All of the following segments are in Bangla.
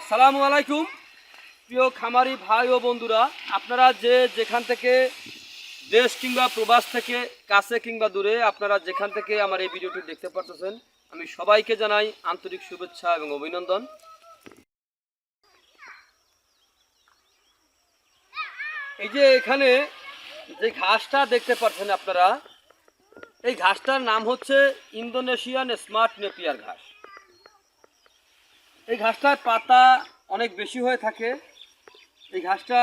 আসসালামু আলাইকুম। প্রিয় খামারি ভাই ও বন্ধুরা, আপনারা যে যেখান থেকে দেশ কিংবা প্রবাস থেকে কাছে কিংবা দূরে আপনারা যেখান থেকে আমার এই ভিডিওটি দেখতে পারতেছেন, আমি সবাইকে জানাই আন্তরিক শুভেচ্ছা এবং অভিনন্দন। এই যে এখানে যে ঘাসটা দেখতে পাচ্ছেন আপনারা, এই ঘাসটার নাম হচ্ছে ইন্দোনেশিয়ান স্মার্ট নেপিয়ার ঘাস। এই ঘাসটার পাতা অনেক বেশি হয়ে থাকে। এই ঘাসটা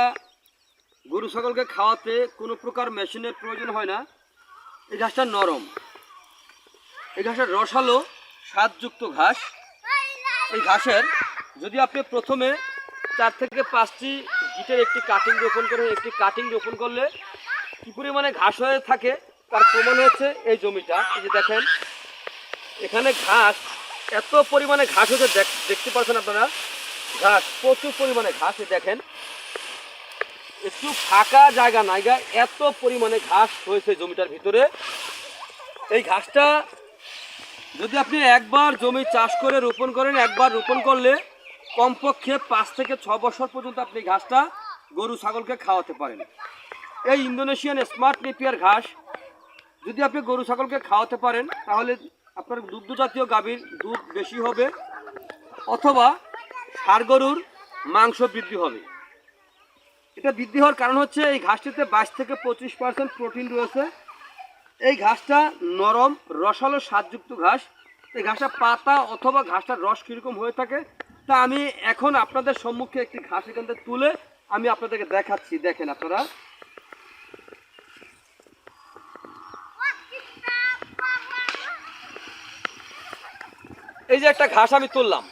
গরু ছাগলকে খাওয়াতে কোনো প্রকার মেশিনের প্রয়োজন হয় না। এই ঘাসটা নরম। এই ঘাসের রসালো, স্বাদযুক্ত ঘাস। এই ঘাসের যদি আপনি প্রথমে চার থেকে পাঁচটি গিটের একটি কাটিং রোপণ করে, একটি কাটিং রোপণ করলে কী পরিমাণে ঘাস হয়ে থাকে, তার প্রমাণ হচ্ছে এই জমিটা। এই যে দেখেন, এখানে ঘাস এত পরিমাণে ঘাস হচ্ছে দেখ- দেখতে পাচ্ছেন আপনারা? ঘাস, প্রচুর পরিমাণে ঘাস দেখেন। একটু ফাঁকা জায়গা নাইগা এত পরিমাণে ঘাস হয়েছে জমিটার ভিতরে। এই ঘাসটা যদি আপনি একবার জমি চাষ করে রোপণ করেন, একবার রোপণ করলে কমপক্ষে পাঁচ থেকে ছ বছর পর্যন্ত আপনি ঘাসটা গরু, ছাগলকে খাওয়াতে পারেন। এই ইন্দোনেশিয়ান স্মার্ট নেপিয়ার ঘাস, যদি আপনি গরু, ছাগলকে খাওয়াতে পারেন, তাহলে আপনার দুগ্ধ জাতীয় গাভীর দুধ বেশি হবে অথবা ষাড় গরুর মাংস বৃদ্ধি হবে। এটা বৃদ্ধি হওয়ার কারণ হচ্ছে এই ঘাসটিতে বাইশ থেকে পঁচিশ পার্সেন্ট প্রোটিন রয়েছে। এই ঘাসটা নরম, রসালো, স্বাদযুক্ত ঘাস। এই ঘাসটা পাতা অথবা ঘাসটার রস কীরকম হয়ে থাকে, তা আমি এখন আপনাদের সম্মুখে একটি ঘাস এখান থেকে তুলে আমি আপনাদেরকে দেখাচ্ছি। দেখেন আপনারা। এই যে একটা ঘাস আমি তুললাম।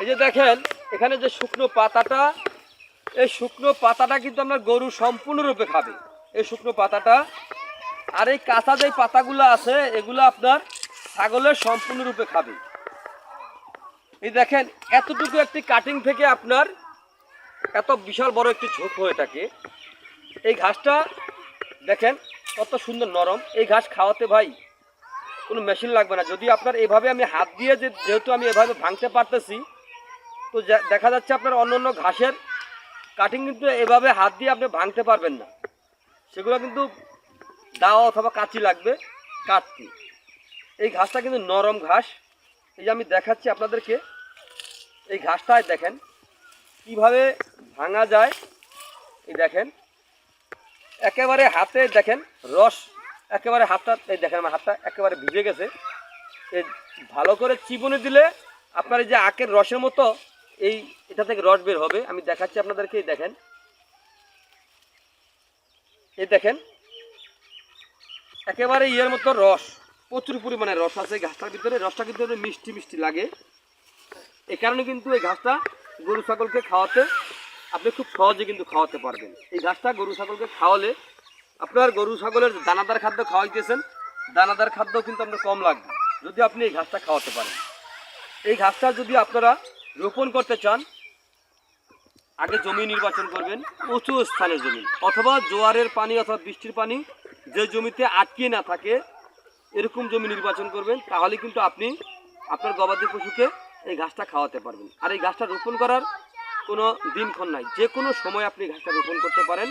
এই যে দেখেন, এখানে যে শুকনো পাতাটা, এই শুকনো পাতাটা কিন্তু আপনার গরু সম্পূর্ণরূপে খাবে। এই শুকনো পাতাটা, আর এই কাঁচা যে পাতাগুলো আছে, এগুলো আপনার ছাগলের সম্পূর্ণরূপে খাবে। এই দেখেন, এতটুকু একটি কাটিং থেকে আপনার এত বিশাল বড় একটি ঝোপ হয়ে থাকে। এই ঘাসটা, দেখেন, কত সুন্দর নরম। এই ঘাস খাওয়াতে ভাই কোনো মেশিন লাগবে না। যদি আপনার এভাবে আমি হাত দিয়ে যে যেহেতু আমি এভাবে ভাঙতে পারতেছি, তো দেখা যাচ্ছে আপনার অন্য অন্য ঘাসের কাটিং কিন্তু এভাবে হাত দিয়ে আপনি ভাঙতে পারবেন না। সেগুলো কিন্তু দাও অথবা কাঁচি লাগবে, কাটতে। এই ঘাসটা কিন্তু নরম ঘাস। এই যে আমি দেখাচ্ছি আপনাদেরকে, এই ঘাসটায় দেখেন কীভাবে ভাঙা যায়। এই দেখেন, একেবারে হাতে দেখেন রস একেবারে হাতটা, এই দেখেন আমার হাতটা একেবারে ভিজে গেছে। এই ভালো করে চিবুনি দিলে আপনার এই যে আখের রসের মতো এই এটা থেকে রস বের হবে। আমি দেখাচ্ছি আপনাদেরকে, এই দেখেন। এই দেখেন, একেবারে ইয়ের মতো রস, প্রচুর পরিমাণে রস আছে ঘাসটার ভিতরে। রসটা কিন্তু মিষ্টি মিষ্টি লাগে। এই কারণে কিন্তু এই ঘাসটা গরু ছাগলকে খাওয়াতে আপনি খুব সহজে কিন্তু খাওয়াতে পারবেন। এই ঘাসটা গরু ছাগলকে খাওয়ালে আপনার গরু ছাগলের দানাদার খাদ্য খাওয়াইতেছেন, দানাদার খাদ্য কিন্তু আপনার কম লাগবে, যদি আপনি এই ঘাসটা খাওয়াতে পারেন। এই ঘাসটা যদি আপনারা রোপণ করতে চান, আগে জমি নির্বাচন করবেন, উঁচু স্থানের জমি, অথবা জোয়ারের পানি অথবা বৃষ্টির পানি যে জমিতে আটকে না থাকে, এরকম জমি নির্বাচন করবেন, তাহলে কিন্তু আপনি আপনার গবাদি পশুকে এই ঘাসটা খাওয়াতে পারবেন। আর এই ঘাসটা রোপণ করার কোনো দিনক্ষণ নাই, যে কোনো সময় আপনি ঘাসটা রোপণ করতে পারেন,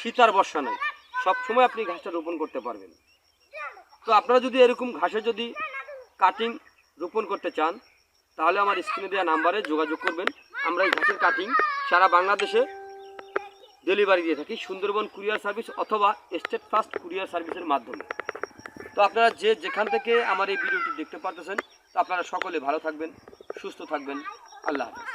শীত আর বর্ষা নাই। সব সময় আপনি ঘাসটা রোপণ করতে পারবেন। তো আপনারা যদি এরকম ঘাসে যদি কাটিং রোপণ করতে চান, তাহলে আমার স্ক্রিনে দেওয়া নাম্বারে যোগাযোগ করবেন। আমরা এই ঘাসের কাটিং সারা বাংলাদেশে ডেলিভারি দিয়ে থাকি সুন্দরবন কুরিয়ার সার্ভিস অথবা স্টেট ফাস্ট কুরিয়ার সার্ভিসের মাধ্যমে। তো আপনারা যে যেখান থেকে আমার এই ভিডিওটি দেখতে পারতেছেন, তো আপনারা সকলে ভালো থাকবেন, সুস্থ থাকবেন। আল্লাহ হাফেজ।